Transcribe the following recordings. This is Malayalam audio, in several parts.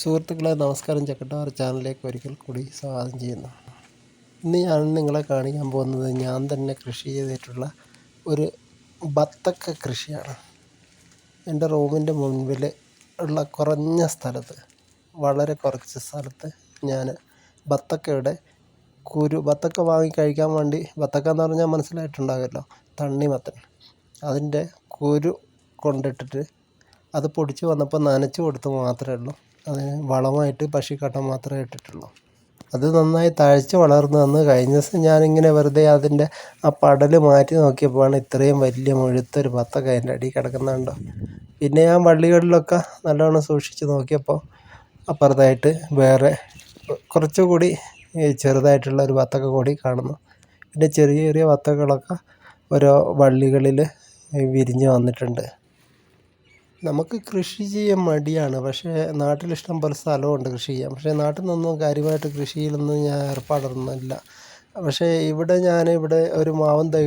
സുഹൃത്തുക്കളെ നമസ്കാരം. ചക്കട്ടാർ ചാനലിലേക്ക് ഒരിക്കൽ കൂടി സ്വാഗതം ചെയ്യുന്നു. ഇന്ന് ഞാൻ നിങ്ങളെ കാണിക്കാൻ പോകുന്നത് ഞാൻ തന്നെ കൃഷി ചെയ്തിട്ടുള്ള ഒരു ബത്തക്ക കൃഷിയാണ്. എന്റെ റൂമിന്റെ മുൻപിൽ ഉള്ള കുറഞ്ഞ സ്ഥലത്ത് വളരെ കുറച്ച് സ്ഥലത്ത് ഞാൻ ബത്തക്കയുടെ കുരു ബത്തക്ക വാങ്ങി കഴിക്കാൻ വേണ്ടി ബത്തക്ക എന്ന് പറഞ്ഞാൽ മനസ്സിലായിട്ടുണ്ടാകുമല്ലോ തണ്ണിമത്തൻ അതിന്റെ കുരു കൊണ്ടിട്ടിട്ട് അത് പൊടിച്ച് വന്നപ്പോൾ നനച്ച് കൊടുത്ത് മാത്രമേ ഉള്ളൂ. അതിന് വളമായിട്ട് പശുക്കട്ട മാത്രമേ ഇട്ടിട്ടുള്ളൂ. അത് നന്നായി തഴച്ച് വളർന്നു വന്ന് കഴിഞ്ഞ ദിവസം ഞാനിങ്ങനെ വെറുതെ അതിന്റെ ആ പടൽ മാറ്റി നോക്കിയപ്പോഴാണ് ഇത്രയും വലിയ മുഴുത്തൊരു ബത്തക്ക അതിന്റെ അടിയിൽ കിടക്കുന്നുണ്ടോ. പിന്നെ ഞാൻ വള്ളികളിലൊക്കെ നല്ലോണം സൂക്ഷിച്ച് നോക്കിയപ്പോൾ അപ്പുറത്തായിട്ട് വേറെ കുറച്ചുകൂടി ചെറുതായിട്ടുള്ള ഒരു ബത്തക്ക കൂടി കാണുന്നു. പിന്നെ ചെറിയ ചെറിയ ബത്തക്കകളൊക്കെ ഓരോ വള്ളികളിൽ വിരിഞ്ഞ് വന്നിട്ടുണ്ട്. നമുക്ക് കൃഷി ചെയ്യാൻ മടിയാണ്. പക്ഷേ നാട്ടിൽ ഇഷ്ടം പോലെ സ്ഥലമുണ്ട് കൃഷി ചെയ്യാൻ. പക്ഷേ നാട്ടിൽ നിന്നൊന്നും കാര്യമായിട്ട് കൃഷിയിലൊന്നും ഞാൻ ഏർപ്പാടൊന്നുമില്ല. പക്ഷേ ഇവിടെ ഞാൻ ഇവിടെ ഒരു മാവും തൈ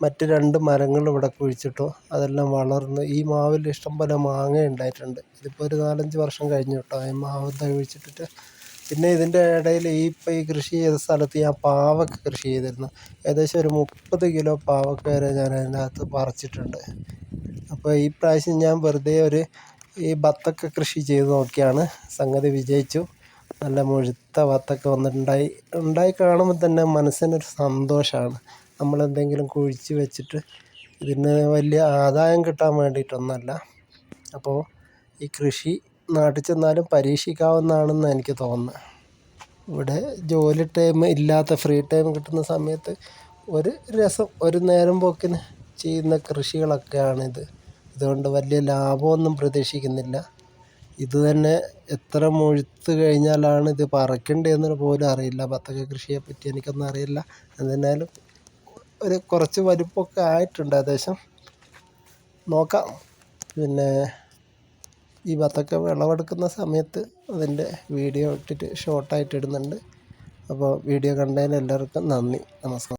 മറ്റ് രണ്ട് മരങ്ങൾ ഇവിടെ കുഴിച്ചിട്ടു അതെല്ലാം വളർന്നു ഈ മാവിൽ ഇഷ്ടം പോലെ മാങ്ങ ഉണ്ടായിട്ടുണ്ട്. ഇതിപ്പോൾ ഒരു നാലഞ്ച് വർഷം കഴിഞ്ഞു കേട്ടോ ഈ മാവും തൈ പിന്നെ ഇതിന്റെ ഇടയിൽ ഈ ഇപ്പോൾ ഈ കൃഷി ചെയ്ത സ്ഥലത്ത് ഞാൻ പാവക്ക കൃഷി ചെയ്തിരുന്നു. ഏകദേശം ഒരു മുപ്പത് കിലോ പാവക്ക വരെ ഞാൻ അതിനകത്ത് പറിച്ചിട്ടുണ്ട്. അപ്പോൾ ഈ പ്രാവശ്യം ഞാൻ വെറുതെ ഒരു ഈ ബത്തക്ക കൃഷി ചെയ്ത് നോക്കിയാണ്. സംഗതി വിജയിച്ചു. നല്ല മുഴുത്ത ബത്തക്ക വന്നിട്ടുണ്ടായി. ഉണ്ടായി കാണുമ്പോൾ തന്നെ മനസ്സിനൊരു സന്തോഷമാണ്. നമ്മളെന്തെങ്കിലും കുഴിച്ച് വെച്ചിട്ട് ഇതിന് വലിയ ആദായം കിട്ടാൻ വേണ്ടിയിട്ടൊന്നുമല്ല അപ്പോൾ ഈ കൃഷി നാട്ടിൽ ചെന്നാലും പരീക്ഷിക്കാവുന്നതാണെന്ന് എനിക്ക് തോന്നുന്നത് ഇവിടെ ജോലി ടൈം ഇല്ലാത്ത ഫ്രീ ടൈം കിട്ടുന്ന സമയത്ത് ഒരു രസം ഒരു നേരം പോക്കിന് ചെയ്യുന്ന കൃഷികളൊക്കെയാണിത്. ഇതുകൊണ്ട് വലിയ ലാഭമൊന്നും പ്രതീക്ഷിക്കുന്നില്ല. ഇത് തന്നെ എത്ര മുഴുത്ത് കഴിഞ്ഞാലാണ് ഇത് പറിക്കേണ്ടതെന്ന് പോലും അറിയില്ല. ബത്തക്ക കൃഷിയെ പറ്റി എനിക്കൊന്നും അറിയില്ല. എന്നിരുന്നാലും ഒരു കുറച്ച് വലിപ്പമൊക്കെ ആയിട്ടുണ്ട് ഏകദേശം നോക്കാം. പിന്നെ ഈ ബത്തക്ക വിളവെടുക്കുന്ന സമയത്ത് അതിന്റെ വീഡിയോ ഇട്ടിട്ട് ഷോർട്ടായിട്ട് ഇടുന്നുണ്ട്. അപ്പോൾ വീഡിയോ കണ്ടതിന് എല്ലാവർക്കും നന്ദി. നമസ്കാരം.